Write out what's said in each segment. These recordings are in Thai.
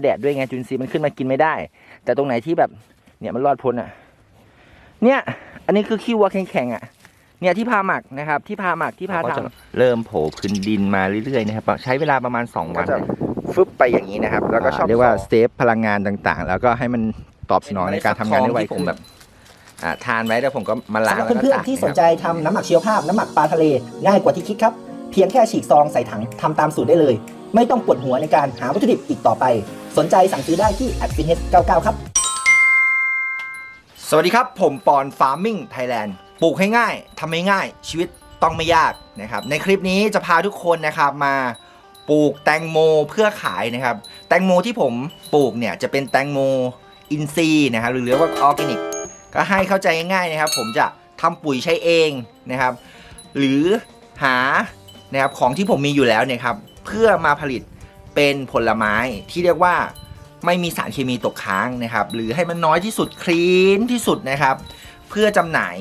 แดดด้วยไงจุลินทรีย์มันขึ้นมากินไม่ได้ แต่ตรงไหนที่แบบเนี่ยมันรอดพ้นอะ เนี่ย อันนี้คือขี้วัวแข็งๆอะ เนี่ยที่พาหมักนะครับ ที่พาหมักที่พาทำเริ่มโผล่พื้นดินมาเรื่อยๆนะครับใช้เวลาประมาณ 2 วันฟึบไปอย่างนี้นะครับ แล้วก็ชอบเรียกว่าเซฟพลังงานต่างๆ แล้วก็ให้มันตอบสนองในการทำงานได้ไวขึ้นแบบอ่าทานไว้แล้วผมก็มาล้างสำหรับแล้วก็เพื่อนตากๆที่ะสคนรับใจทำน้ำหมักชีวภาพ น้ำหมักปลาทะเลง่ายกว่าที่คิดครับ เพียงแค่ฉีกซองใส่ถังทำตามสูตรได้เลย ไม่ต้องปวดหัวในการหาวัตถุดิบอีกต่อไป สนใจสั่งซื้อได้ที่ a d f i n h 99 ครับ สวัสดีครับ ผมปอนฟาร์มิ n งไทยแลนด์ปลูกให้ง่ายทำให้ง่าย ชีวิตต้องไม่ยากนะครับในคลิปนี้จะพาทุกคนนะครับมาปลูกแตงโมเพื่อขายนะครับ แตงโมที่ผมปลูกเนี่ยจะเป็นแตงโมอินทรีนะครับหรือเรียกว่าออร์แกนิกก็ให้เข้าใจง่ายๆนะครับ ผมจะทำปุ๋ยใช้เองนะครับ หรือหานะครับของที่ผมมีอยู่แล้วเนี่ยครับ เพื่อมาผลิตเป็นผลไม้ที่เรียกว่าไม่มีสารเคมีตกค้างนะครับ หรือให้มันน้อยที่สุดคลีนที่สุดนะครับ เพื่อจำหน่าย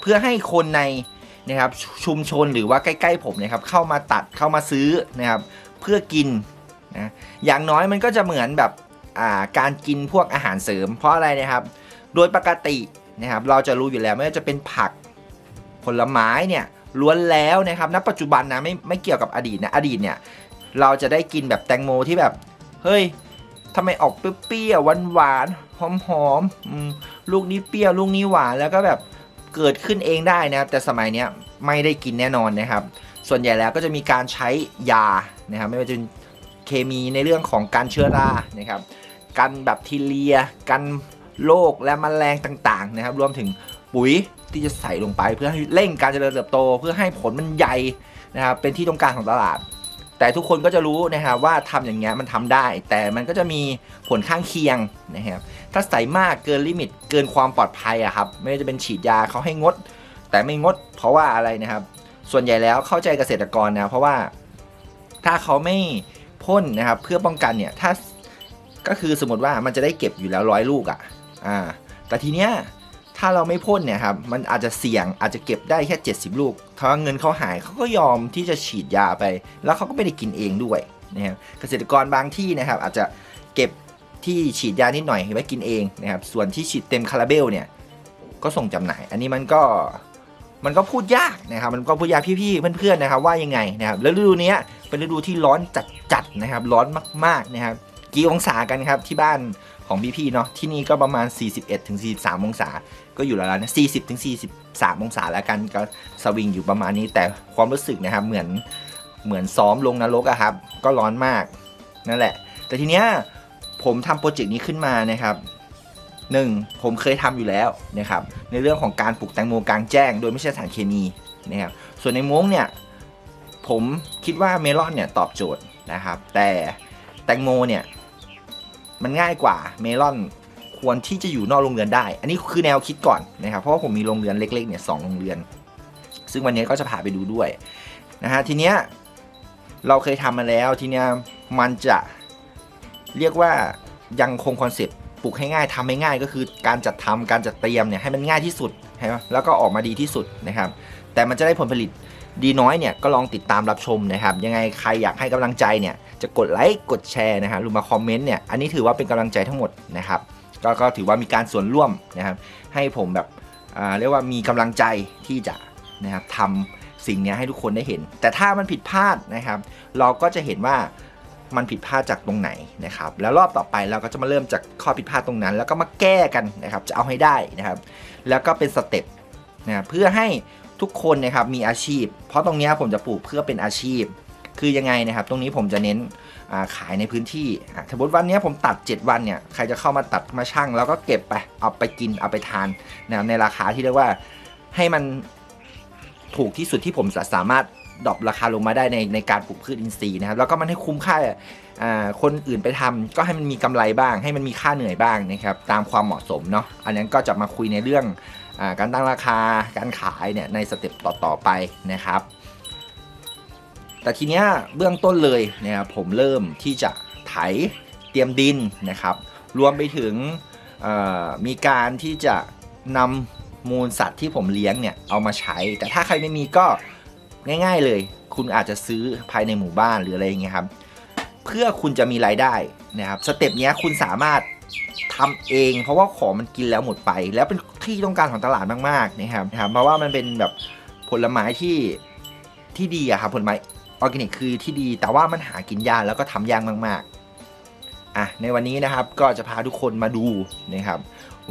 เพื่อให้คนในนะครับชุมชนหรือว่าใกล้ๆผมนะครับ เข้ามาตัดเข้ามาซื้อนะครับ เพื่อกินนะอย่างน้อยมันก็จะเหมือนแบบาการกินพวกอาหารเสริม เพราะอะไรนะครับ โดยปกตินะครับ เราจะรู้อยู่แล้วไม่ว่าจะเป็นผักผลไม้เนี่ยล้วนแล้วนะครับณปัจจุบันนะไม่ไม่เกี่ยวกับอดีตนะอดีตเนี่ย เราจะได้กินแบบแตงโมที่แบบ เฮ้ยทำไมออกเปรี้ยวๆหวานๆหอมๆอืมลูกนี้เปรี้ยวลูกนี้หวานแล้วก็แบบเกิดขึ้นเองได้นะครับแต่สมัยนี้ไม่ได้กินแน่นอนนะครับ ส่วนใหญ่แล้วก็จะมีการใช้ยานะครับไม่ว่าจะเป็นเคมีในเรื่องของการเชื้อรานะครับกันแบคทีเรียกันโรคและมแมลงต่างๆนะครับ รวมถึงปุ๋ยที่จะใส่ลงไป เพื่อให้เร่งการเจริญเติบโต เพื่อให้ผลมันใหญ่นะครับเป็นที่ต้องการของตลาด แต่ทุกคนก็จะรู้นะครับว่าทำอย่างเงี้ยมันทำได้ แต่มันก็จะมีผลข้างเคียงนะครับถ้าใส่มากเกินลิมิตเกินความปลอดภัยอะครับไม่ว่าจะเป็นฉีดยาเขาให้งด แต่ไม่งด เพราะว่าอะไรนะครับ ส่วนใหญ่แล้วเข้าใจเกษตรกรนะเพราะว่าถ้าเขาไม่พ่นนะครับเพื่อป้องกันเนี่ยถ้าก็คือสมมติว่ามันจะได้เก็บอยู่แล้วร้อยลูกอะอ่าแต่ทีเนี้ยถ้าเราไม่พ่นเนี่ยครับมันอาจจะเสี่ยงอาจจะเก็บได้แค่ 70 ลูก ถ้าเงินเขาหายเขาก็ยอมที่จะฉีดยาไป แล้วเขาก็ไม่ได้กินเองด้วยนะครับเกษตรกรบางที่นะครับ อาจจะเก็บที่ฉีดยานิดหน่อยไว้กินเองนะครับ ส่วนที่ฉีดเต็มคาราเบลเนี่ยก็ส่งจำหน่าย อันนี้มันก็มันก็พูดยากนะครับ มันก็พูดยากพี่ๆเพื่อนๆนะครับ ว่ายังไงนะครับแล้วฤดูนี้เป็นฤดูที่ร้อนจัดๆนะครับ ร้อนมากๆนะครับ กี่องศากันครับที่บ้าน ของพี่ๆเนาะที่นี่ก็ประมาณ 41ถึง43 องศา ก็อยู่แล้วนะ40ถึง43 องศาแล้วกันก็สวิงอยู่ประมาณนี้ แต่ความรู้สึกนะครับเหมือนเหมือนซ้อมลงนรกอะครับ ก็ร้อนมากนั่นแหละ แต่ทีเนี้ยผมทำโปรเจกต์นี้ขึ้นมานะครับหนึ่งผมเคยทำอยู่แล้วนะครับในเรื่องของการปลูกแตงโมกลางแจ้ง โดยไม่ใช่สารเคมีนะครับส่วนในม้งเนี่ยผมคิดว่าเมลอนเนี่ยตอบโจทย์นะครับแต่แตงโมเนี่ย มันง่ายกว่าเมลอนควรที่จะอยู่นอกโรงเรือนได้ อันนี้คือแนวคิดก่อนนะครับ เพราะว่าผมมีโรงเรือนเล็กๆเนี่ยสองโรงเรือน ซึ่งวันนี้ก็จะพาไปดูด้วยนะฮะทีเนี้ยเราเคยทำมาแล้วทีเนี้ยมันจะเรียกว่ายังคงคอนเซ็ปต์ปลูกให้ง่ายทำให้ง่ายก็คือการจัดทำการจัดเตรียมเนี่ยให้มันง่ายที่สุดใช่ไหมแล้วก็ออกมาดีที่สุดนะครับ แต่มันจะได้ผลผลิตดีน้อยเนี่ยก็ลองติดตามรับชมนะครับ ยังไงใครอยากให้กำลังใจเนี่ยจะกดไลค์กดแชร์นะครับหรือมาคอมเมนต์เนี่ยอันนี้ถือว่าเป็นกำลังใจทั้งหมดนะครับก็ก็ถือว่ามีการส่วนร่วมนะครับ ให้ผมแบบเรียกว่ามีกำลังใจที่จะนะครับทำสิ่งนี้ให้ทุกคนได้เห็น แต่ถ้ามันผิดพลาดนะครับ เราก็จะเห็นว่ามันผิดพลาดจากตรงไหนนะครับแล้วรอบต่อไปเราก็จะมาเริ่มจากข้อผิดพลาดตรงนั้น แล้วก็มาแก้กันนะครับจะเอาให้ได้นะครับ แล้วก็เป็นสเต็ปนะเพื่อให้ ทุกคนนะครับมีอาชีพ เพราะตรงนี้ผมจะปลูกเพื่อเป็นอาชีพ คือยังไงนะครับ ตรงนี้ผมจะเน้นขายในพื้นที่สมมติวันนี้ผมตัด 7 วันเนี่ยใครจะเข้ามาตัดมาช่าง แล้วก็เก็บไปเอาไปกินเอาไปทานนะในราคาที่เรียกว่าให้มันถูกที่สุดที่ผมสามารถดรอปราคาลงมาได้ในในการปลูกพืชอินทรีย์นะครับแล้วก็มันให้คุ้มค่า คนอื่นไปทำก็ให้มันมีกำไรบ้าง ให้มันมีค่าเหนื่อยบ้างนะครับตามความเหมาะสมเนาะอันนั้นก็จะมาคุยในเรื่องอการตั้งราคาการขายเนี่ยในสเต็ปต่อๆไปนะครับ แต่ทีเนี้ยเบื้องต้นเลยนะครับผมเริ่มที่จะไถเตรียมดินนะครับ รวมไปถึงมีการที่จะนำมูลสัตว์ที่ผมเลี้ยงเนี่ยเอามาใช้ แต่ถ้าใครไม่มีก็ง่าย ๆเลย คุณอาจจะซื้อภายในหมู่บ้านหรืออะไรอย่างเงี้ยครับ เพื่อคุณจะมีรายได้นะครับสเต็ปนี้คุณสามารถทำเอง เพราะว่าของมันกินแล้วหมดไป แล้วเป็นที่ต้องการของตลาดมากๆนะครับนะครับ เพราะว่ามันเป็นแบบผลไม้ที่ที่ดีอะครับผลไม้ออร์แกนิกคือที่ดี แต่ว่ามันหากินยากแล้วก็ทำยากมากๆอะในวันนี้นะครับก็จะพาทุกคนมาดูนะครับ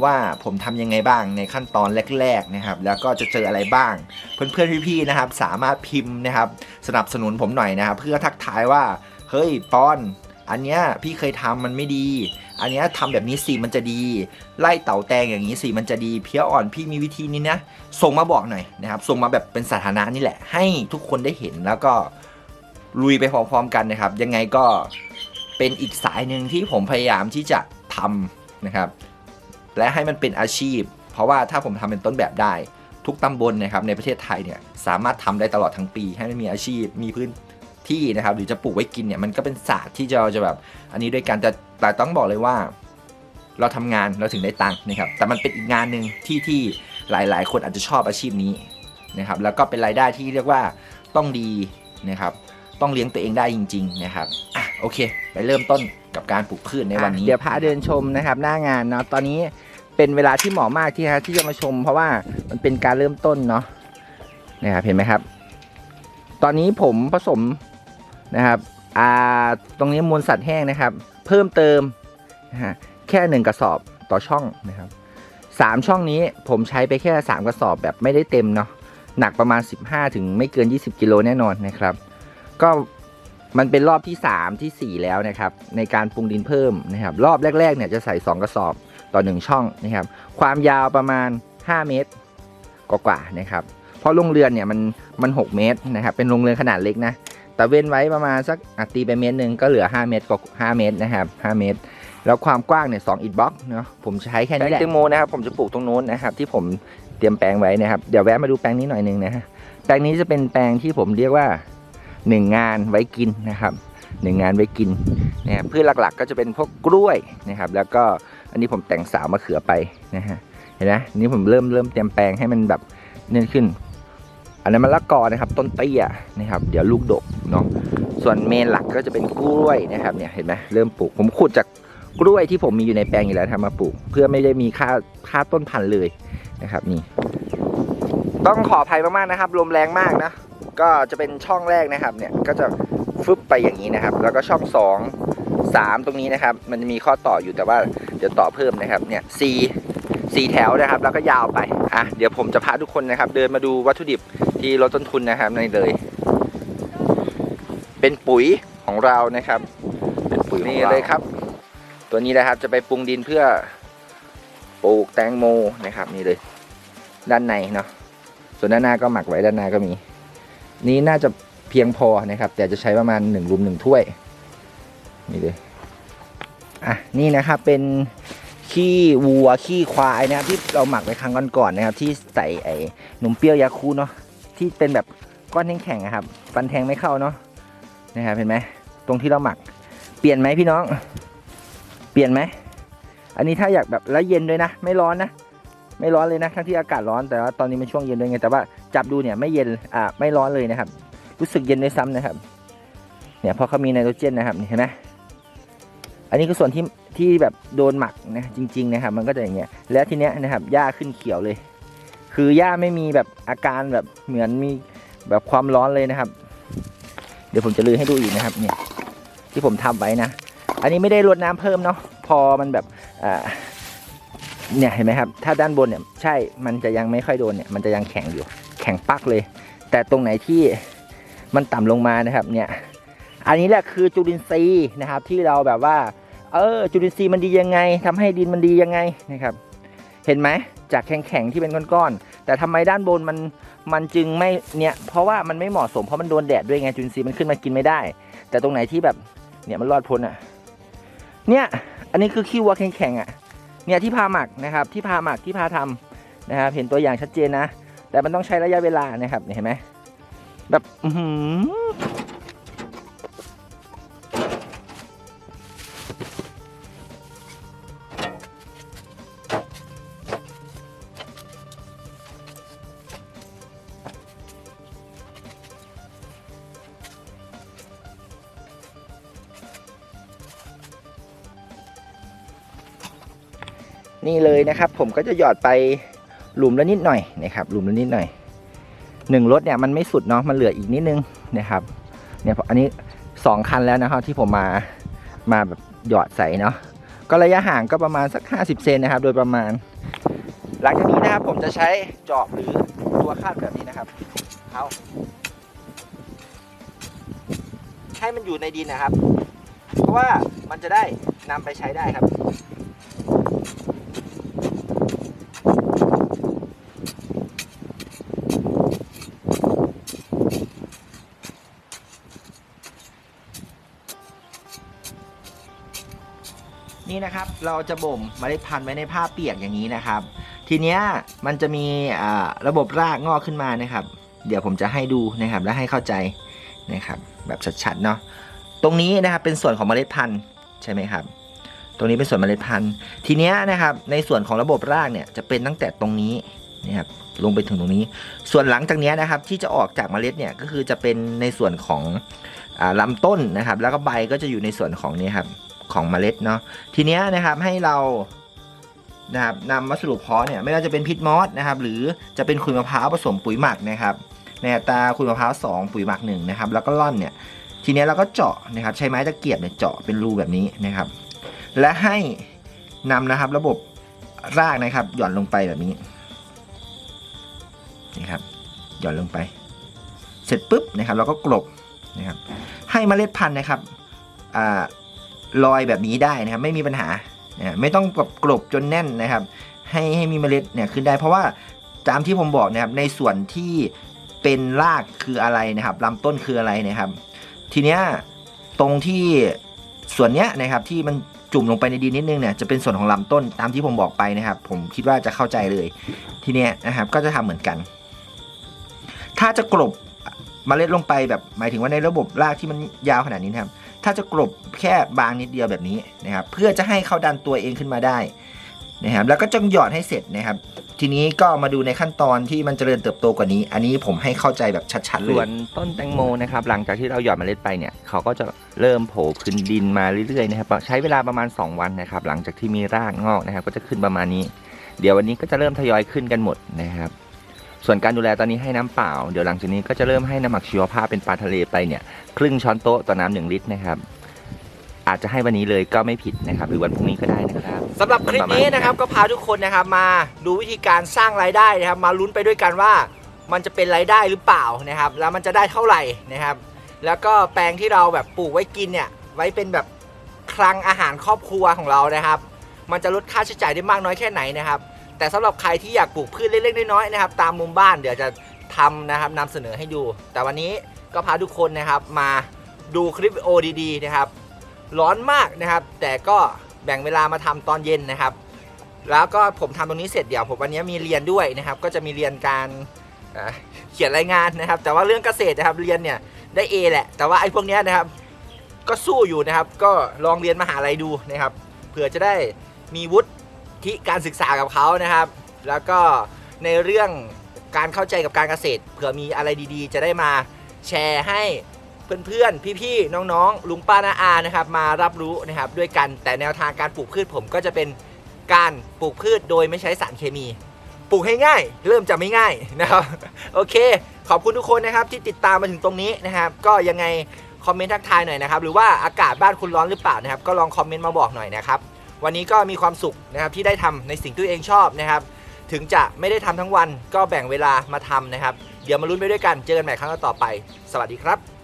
ว่าผมทำยังไงบ้างในขั้นตอนแรกๆนะครับ แล้วก็จะเจออะไรบ้าง เพื่อนๆพี่ๆนะครับ สามารถพิมพ์นะครับ สนับสนุนผมหน่อยนะครับ เพื่อทักทายว่า เฮ้ยปอนอันเนี้ยพี่เคยทำมันไม่ดี อันเนี้ยทำแบบนี้สิมันจะดี ไล่เต่าแตงอย่างนี้สิมันจะดีเพี้ยอ่อนพี่มีวิธีนี้นะ ส่งมาบอกหน่อยนะครับ ส่งมาแบบเป็นสาธารณะนี่แหละ ให้ทุกคนได้เห็นแล้วก็ลุยไปพร้อมๆกันนะครับ ยังไงก็เป็นอีกสายหนึ่งที่ผมพยายามที่จะทำนะครับ และให้มันเป็นอาชีพ เพราะว่าถ้าผมทำเป็นต้นแบบได้ ทุกตำบลนะครับในประเทศไทยเนี่ยสามารถทำได้ตลอดทั้งปี ให้มันมีอาชีพมีพื้น ที่นะครับ หรือจะปลูกไว้กินเนี่ยมันก็เป็นศาสตร์ที่จะจะแบบ อันนี้ด้วยกันแต่แต่ต้องบอกเลยว่า เราทำงานเราถึงได้ตังค์นะครับ แต่มันเป็นอีกงานหนึ่งที่ที่หลาย ๆ คนอาจจะชอบอาชีพนี้นะครับ แล้วก็เป็นรายได้ที่เรียกว่าต้องดีนะครับ ต้องเลี้ยงตัวเองได้จริง ๆ นะครับอะโอเค ไปเริ่มต้นกับการปลูกพืชในวันนี้เดี๋ยวพาเดินชมนะครับ หน้างานเนาะตอนนี้เป็นเวลาที่เหมาะมากที่ฮะที่จะมาชม เพราะว่ามันเป็นการเริ่มต้นเนาะนะครับเห็นไหมครับ ตอนนี้ผมผสม นะครับอ่าตรงนี้มูลสัตว์แห้งนะครับ เพิ่มเติมนะฮะแค่หนึ่งกระสอบต่อช่องนะครับสามช่องนี้ผมใช้ไปแค่สามกระสอบแบบไม่ได้เต็มเนาะหนักประมาณ 15 ถึงไม่เกิน 20 กิโลแน่นอนนะครับ ก็มันเป็นรอบที่ 3 ทีสี่4 แล้วนะครับ ในการปรุงดินเพิ่มนะครับ รอบแรกๆเนี่ยจะใส่ 2 กระสอบต่อ 1 ช่องนะครับ ความยาวประมาณ 5 เมตรกว่าๆนะครับ เพราะโรงเรือนเนี่ยมันมัน 6 เมตรนะครับ เป็นโรงเรือนขนาดเล็กนะ แต่เว้นไว้ประมาณสักอตีไปเมตรหนึ่งก็เหลือ 5 เมตรกว่า5เมตรนะครับ5เมตร แล้วความกว้างเนี่ย2อิฐบล็อกเนาะผมใช้แค่นี้แหละแตงโมนะครับผมจะปลูกตรงโน้นนะครับที่ผมเตรียมแปลงไว้นะครับเดี๋ยวแวะมาดูแปลงนี้หน่อยหนึงนะฮะแปลงนี้จะเป็นแปลงที่ผมเรียกว่าหนึ่งงานไว้กินนะครับหนึ่งงานไว้กินนะครับพืชหลักๆ ก็จะเป็นพวกกล้วยนะครับ แล้วก็อันนี้ผมแต่งสาวมะเขือไปนะฮะเห็นไหมนี่ผมเริ่มเริ่มเตรียมแปลงให้มันแบบเนื่นขึ้น นนั้นมะละกอนะครับ ต้นเตี้ยนะครับ เดี๋ยวลูกดกเนาะส่วนเมนหลักก็จะเป็นกล้วยนะครับเนี่ยเห็นไหมเริ่มปลูก ผมขุดจากกล้วยที่ผมมีอยู่ในแปลงอยู่แล้วทำมาปลูก เพื่อไม่ได้มีค่าค่าต้นพันธุ์เลยนะครับ นี่ ต้องขออภัยมากๆนะครับลมแรงมากนะก็จะเป็นช่องแรกนะครับ เนี่ยก็จะฟึบไปอย่างนี้นะครับ แล้วก็ช่อง2 3ตรงนี้นะครับ มันจะมีข้อต่ออยู่แต่ว่าเดี๋ยวต่อเพิ่มนะครับ เนี่ยสี่สี่แถวนะครับ แล้วก็ยาวไป อะเดี๋ยวผมจะพาทุกคนนะครับ เดินมาดูวัตถุดิบที่ลดต้นทุนนะครับนี่เลย เป็นปุ๋ยของเรานะครับ เป็นปุ๋ยนี่เลยครับ ตัวนี้นะครับจะไปปรุงดินเพื่อปลูกแตงโมนะครับ นี่เลย ด้านในเนาะส่วนด้านหน้าก็หมักไว้ด้านหน้าก็มี นี้น่าจะเพียงพอนะครับ แต่จะใช้ประมาณหนึ่งรุมหนึ่งถ้วยนี่เลยอะนี่นะครับเป็น ขี้วัวขี้ควายนะครับที่เราหมักไปครั้งก่อนๆนะครับ ที่ใส่ไอ้นมเปรี้ยวยาคูเนาะที่เป็นแบบก้อนแข็งๆอะครับ ฟันแทงไม่เข้าเนาะนะครับเห็นไหมตรงที่เราหมัก เปลี่ยนไหมพี่น้อง เปลี่ยนไหมอันนี้ถ้าอยากแบบแล้วเย็นด้วยนะ ไม่ร้อนนะไม่ร้อนเลยนะทั้งที่อากาศร้อนแต่ว่าตอนนี้มันช่วงเย็นด้วยไงแต่ว่าจับดูเนี่ยไม่เย็นอ่าไม่ร้อนเลยนะครับ รู้สึกเย็นด้วยซ้ำนะครับ เนี่ยเพราะเขามีไนโตรเจนนะครับเห็นไหม อันนี้คือส่วนที่ที่แบบโดนหมักนะจริงๆนะครับมันก็จะอย่างเงี้ยแล้วทีเนี้ยนะครับหญ้าขึ้นเขียวเลย คือหญ้าไม่มีแบบอาการแบบเหมือนมีแบบความร้อนเลยนะครับ เดี๋ยวผมจะลือให้ดูอีกนะครับเนี่ยที่ผมทำไว้นะ อันนี้ไม่ได้รดน้ำเพิ่มเนาะพอมันแบบอ่าเนี่ยเห็นไหมครับ ถ้าด้านบนเนี่ยใช่มันจะยังไม่ค่อยโดนเนี่ยมันจะยังแข็งอยู่ แข็งปักเลย แต่ตรงไหนที่มันต่ำลงมานะครับเนี่ย อันนี้แหละคือจุลินทรีย์นะครับ ที่เราแบบว่า เออจุลินทรีย์มันดียังไงทำให้ดินมันดียังไงนะครับ เห็นไหมจากแข็งๆที่เป็นก้อนๆแต่ทำไมด้านบนมันมันจึงไม่เนี่ยเพราะว่ามันไม่เหมาะสมเพราะมันโดนแดดด้วยไงจุลินทรีย์มันขึ้นมากินไม่ได้ แต่ตรงไหนที่แบบเนี่ยมันรอดพ้นอะเนี่ยอันนี้คือขี้วัวแข็งๆอะเนี่ยที่พาหมักนะครับที่พาหมักที่พาทำนะครับเห็นตัวอย่างชัดเจนนะ แต่มันต้องใช้ระยะเวลานะครับเห็นไหมแบบ นี่เลยนะครับ ผมก็จะหยอดไปหลุมละนิดหน่อยนะครับหลุมละนิดหน่อยหนึ่งรถเนี่ยมันไม่สุดเนาะมันเหลืออีกนิดนึงนะครับเนี่ยอันนี้สองคันแล้วนะครับที่ผมมามาแบบหยอดใส่เนาะก็ระยะห่างก็ประมาณสัก 50 เซนนะครับ โดยประมาณ หลังจากนี้นะครับผมจะใช้จอบหรือตัวคาดแบบนี้นะครับเอาให้มันอยู่ในดินนะครับ เพราะว่ามันจะได้นำไปใช้ได้ครับ นี่นะครับ เราจะบ่มเมล็ดพันธุ์ไว้ในผ้าเปียกอย่างนี้นะครับ ทีเนี้ยมันจะมีอ่าระบบรากงอกขึ้นมานะครับ เดี๋ยวผมจะให้ดูนะครับและให้เข้าใจนะครับแบบชัดๆเนาะตรงนี้นะครับเป็นส่วนของเมล็ดพันธุ์ใช่ไหมครับ ตรงนี้เป็นส่วนเมล็ดพันธุ์ ทีเนี้ยนะครับในส่วนของระบบรากเนี่ยจะเป็นตั้งแต่ตรงนี้นะครับลงไปถึงตรงนี้ ส่วนหลังจากนี้นะครับที่จะออกจากเมล็ดเนี่ยก็คือจะเป็นในส่วนของอ่าลำต้นนะครับ แล้วก็ใบก็จะอยู่ในส่วนของนี้ครับ ของเมล็ดเนาะทีเนี้ยนะครับให้เรานะครับนำวัสดุเพาะเนี่ยไม่ว่าจะเป็นพิษมอสนะครับ หรือจะเป็นขุยมะพร้าวผสมปุ๋ยหมักนะครับในตาขุยมะพร้าว2ปุ๋ยหมัก1นะครับ แล้วก็ล่อนเนี่ย ทีเนี้ยเราก็เจาะนะครับ ใช้ไม้ตะเกียบเนี่ยเจาะเป็นรูแบบนี้นะครับ และให้นำนะครับระบบรากนะครับ หย่อนลงไปแบบนี้นี่ครับ หย่อนลงไป เสร็จปุ๊บนะครับ เราก็กลบนะครับ ให้เมล็ดพันธุ์นะครับอ่า ลอยแบบนี้ได้นะครับ ไม่มีปัญหานะไม่ต้องแบบกลบจนแน่นนะครับ ให้ให้มีเมล็ดเนี่ยขึ้นได้ เพราะว่าตามที่ผมบอกนะครับในส่วนที่เป็นรากคืออะไรนะครับลำต้นคืออะไรนะครับ ทีเนี้ยตรงที่ส่วนเนี้ยนะครับที่มันจุ่มลงไปในดินนิดนึงเนี่ยจะเป็นส่วนของลำต้นตามที่ผมบอกไปนะครับ ผมคิดว่าจะเข้าใจเลย ทีเนี้ยนะครับก็จะทำเหมือนกัน ถ้าจะกลบเมล็ดลงไปแบบหมายถึงว่าในระบบรากที่มันยาวขนาดนี้นะครับ ถ้าจะกลบแค่บางนิดเดียวแบบนี้นะครับ เพื่อจะให้เขาดันตัวเองขึ้นมาได้นะครับ แล้วก็จงหยอดให้เสร็จนะครับ ทีนี้ก็มาดูในขั้นตอนที่มันเจริญเติบโตกว่านี้ อันนี้ผมให้เข้าใจแบบชัดๆเลยส่วนต้นแตงโมนะครับ หลังจากที่เราหยอดเมล็ดไปเนี่ยเขาก็จะเริ่มโผล่ขึ้นดินมาเรื่อยๆนะครับ ใช้เวลาประมาณ 2 วันนะครับ หลังจากที่มีรากงอกนะครับ ก็จะขึ้นประมาณนี้ เดี๋ยววันนี้ก็จะเริ่มทยอยขึ้นกันหมดนะครับ ส่วนการดูแลตอนนี้ให้น้ำเปล่า เดี๋ยวหลังจากนี้ก็จะเริ่มให้น้ำหมักชีวภาพเป็นปลาทะเลไปเนี่ยครึ่งช้อนโต๊ะต่อน้ำหนึ่งลิตรนะครับ อาจจะให้วันนี้เลยก็ไม่ผิดนะครับ หรือวันพรุ่งนี้ก็ได้นะครับสำหรับคลิปนี้นะครับก็พาทุกคนนะครับมาดูวิธีการสร้างรายได้นะครับ มาลุ้นไปด้วยกันว่ามันจะเป็นรายได้หรือเปล่านะครับ แล้วมันจะได้เท่าไหร่นะครับ แล้วก็แปลงที่เราแบบปลูกไว้กินเนี่ยไว้เป็นแบบคลังอาหารครอบครัวของเรานะครับ มันจะลดค่าใช้จ่ายได้มากน้อยแค่ไหนนะครับ แต่สำหรับใครที่อยากปลูกพืชเล็กๆน้อยๆนะครับ ตามมุมบ้านเดี๋ยวจะทำนะครับนำเสนอให้ดู แต่วันนี้ก็พาทุกคนนะครับมาดูคลิปโอดีๆนะครับ ร้อนมากนะครับ แต่ก็แบ่งเวลามาทำตอนเย็นนะครับ แล้วก็ผมทำตรงนี้เสร็จเดี๋ยวผมวันนี้มีเรียนด้วยนะครับ ก็จะมีเรียนการเอ่อเขียนรายงานนะครับ แต่ว่าเรื่องเกษตรนะครับเรียนเนี่ยได้ A แหละ แต่ว่าไอ้พวกนี้นะครับ ก็สู้อยู่นะครับ ก็ลองเรียนมหาลัยดูนะครับ เผื่อจะได้มีวุฒิ การศึกษากับเขานะครับ แล้วก็ในเรื่องการเข้าใจกับการเกษตร เผื่อมีอะไรดีๆ จะได้มาแชร์ให้เพื่อนๆ พี่ๆ น้องๆ ลุงป้าน้าอานะครับ มารับรู้นะครับด้วยกันแต่แนวทางการปลูกพืชผมก็จะเป็นการปลูกพืชโดยไม่ใช้สารเคมี ปลูกให้ง่าย เริ่มจะไม่ง่ายนะครับ โอเค ขอบคุณทุกคนนะครับที่ติดตามมาถึงตรงนี้นะครับ ก็ยังไงคอมเมนต์ทักทายหน่อยนะครับ หรือว่าอากาศบ้านคุณร้อนหรือเปล่านะครับ ก็ลองคอมเมนต์มาบอกหน่อยนะครับ วันนี้ก็มีความสุขนะครับที่ได้ทำในสิ่งที่ตัวเองชอบนะครับ ถึงจะไม่ได้ทำทั้งวันก็แบ่งเวลามาทำนะครับ เดี๋ยวมาลุ้นไปด้วยกัน เจอกันใหม่ครั้งต่อไป สวัสดีครับ